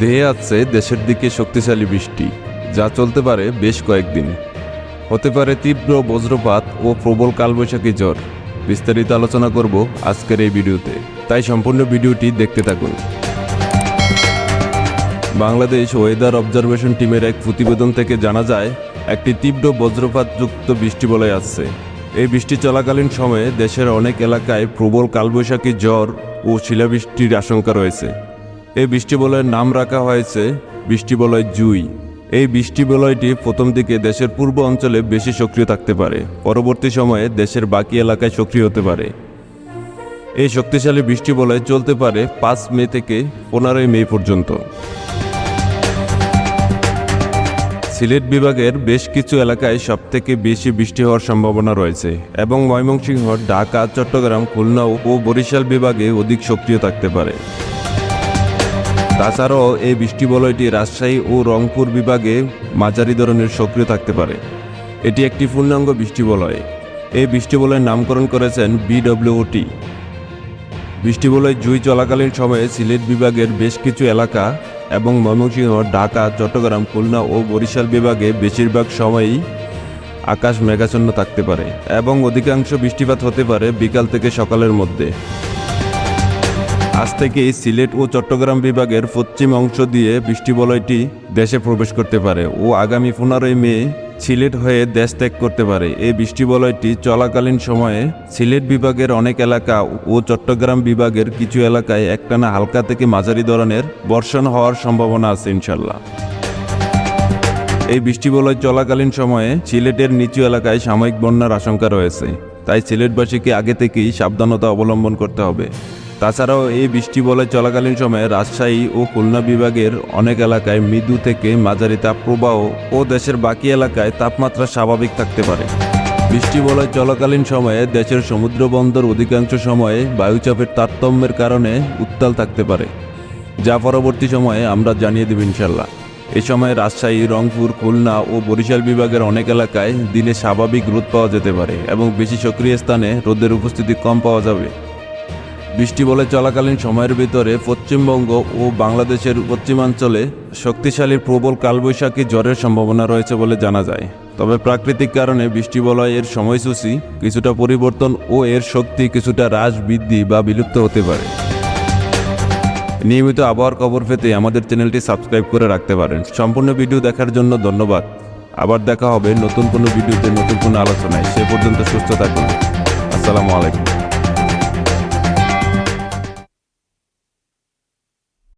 ধেয়ে আছে দেশের দিকে শক্তিশালী বৃষ্টি, যা চলতে পারে বেশ কয়েকদিন। হতে পারে তীব্র বজ্রপাত ও প্রবল কালবৈশাখী ঝড়। বিস্তারিত আলোচনা করব আজকের এই ভিডিওতে। তাই সম্পূর্ণ ভিডিওটি দেখতে থাকুন। বাংলাদেশ ওয়েদার অবজারভেশন টিমের এক প্রতিবেদন থেকে জানা যায়, একটি তীব্র বজ্রপাতযুক্ত বৃষ্টি বলে আসছে। এই বৃষ্টি চলাকালীন সময়ে দেশের অনেক এলাকায় প্রবল কালবৈশাখী জ্বর ও শিলাবৃষ্টির আশঙ্কা রয়েছে। এই বৃষ্টিবলয়ের নাম রাখা হয়েছে বৃষ্টি বলয় জুই। এই বৃষ্টি বলয়টি প্রথম দিকে দেশের পূর্ব অঞ্চলে বেশি সক্রিয় থাকতে পারে। পরবর্তী সময়ে দেশের বাকি এলাকায় সক্রিয় হতে পারে। এই শক্তিশালী বৃষ্টি বলয় চলতে পারে পাঁচ মে থেকে পনেরোই মে পর্যন্ত। সিলেট বিভাগের বেশ কিছু এলাকায় সবথেকে বেশি বৃষ্টি হওয়ার সম্ভাবনা রয়েছে এবং ময়মনসিংহ, ঢাকা, চট্টগ্রাম, খুলনা ও বরিশাল বিভাগে অধিক সক্রিয় থাকতে পারে। তাছাড়াও এই বৃষ্টি বলয়টি রাজশাহী ও রংপুর বিভাগে মাঝারি ধরনের সক্রিয় থাকতে পারে। এটি একটি পূর্ণাঙ্গ বৃষ্টি বলয়। এই বৃষ্টি বলয়ের নামকরণ করেছেন বিডব্লিউটি বৃষ্টি বলয় জুই চলাকালীন সময়ে সিলেট বিভাগের বেশ কিছু এলাকা এবং ময়মনসিংহ, ঢাকা, চট্টগ্রাম, খুলনা ও বরিশাল বিভাগে বেশিরভাগ সময়ই আকাশ মেঘাচ্ছন্ন থাকতে পারে এবং অধিকাংশ বৃষ্টিপাত হতে পারে বিকাল থেকে সকালের মধ্যে। আজ থেকে সিলেট ও চট্টগ্রাম বিভাগের পশ্চিম অংশ দিয়ে বৃষ্টিবলয়টি দেশে প্রবেশ করতে পারে ও আগামী পনেরোই মে সিলেট হয়ে দেশ ত্যাগ করতে পারে। এই বৃষ্টিবলয়টি চলাকালীন সময়ে সিলেট বিভাগের অনেক এলাকা ও চট্টগ্রাম বিভাগের কিছু এলাকায় একটানা হালকা থেকে মাঝারি ধরনের বর্ষণ হওয়ার সম্ভাবনা আছে ইনশাল্লাহ। এই বৃষ্টিবলয় চলাকালীন সময়ে সিলেটের নিচু এলাকায় সাময়িক বন্যার আশঙ্কা রয়েছে। তাই সিলেটবাসীকে আগে থেকেই সাবধানতা অবলম্বন করতে হবে। তাছাড়াও এই বৃষ্টি বলে চলাকালীন সময়ে রাজশাহী ও খুলনা বিভাগের অনেক এলাকায় মৃদু থেকে মাঝারি তাপপ্রবাহ ও দেশের বাকি এলাকায় তাপমাত্রা স্বাভাবিক থাকতে পারে। বৃষ্টি বলয় চলাকালীন সময়ে দেশের সমুদ্র বন্দর অধিকাংশ সময়ে বায়ুচাপের তারতম্যের কারণে উত্তাল থাকতে পারে। যা পরবর্তী সময়ে আমরা জানিয়ে দেব ইনশাল্লাহ এই সময় রাজশাহী, রংপুর, খুলনা ও বরিশাল বিভাগের অনেক এলাকায় দিনে স্বাভাবিক রোদ পাওয়া যেতে পারে এবং বেশি সক্রিয় স্থানে রোদের উপস্থিতি কম পাওয়া যাবে। বৃষ্টি বলে চলাকালীন সময়ের ভিতরে পশ্চিমবঙ্গ ও বাংলাদেশের পশ্চিমাঞ্চলে শক্তিশালী প্রবল কালবৈশাখী জ্বরের সম্ভাবনা রয়েছে বলে জানা যায়। তবে প্রাকৃতিক কারণে বৃষ্টি বলয় এর সময়সূচি কিছুটা পরিবর্তন ও এর শক্তি কিছুটা হ্রাস, বৃদ্ধি বা বিলুপ্ত হতে পারে। নিয়মিত আবহাওয়ার খবর পেতে আমাদের চ্যানেলটি সাবস্ক্রাইব করে রাখতে পারেন। সম্পূর্ণ ভিডিও দেখার জন্য ধন্যবাদ। আবার দেখা হবে নতুন কোনো ভিডিওতে, নতুন কোনো আলোচনায়। সে পর্যন্ত সুস্থ থাকুন। আসসালামু আলাইকুম।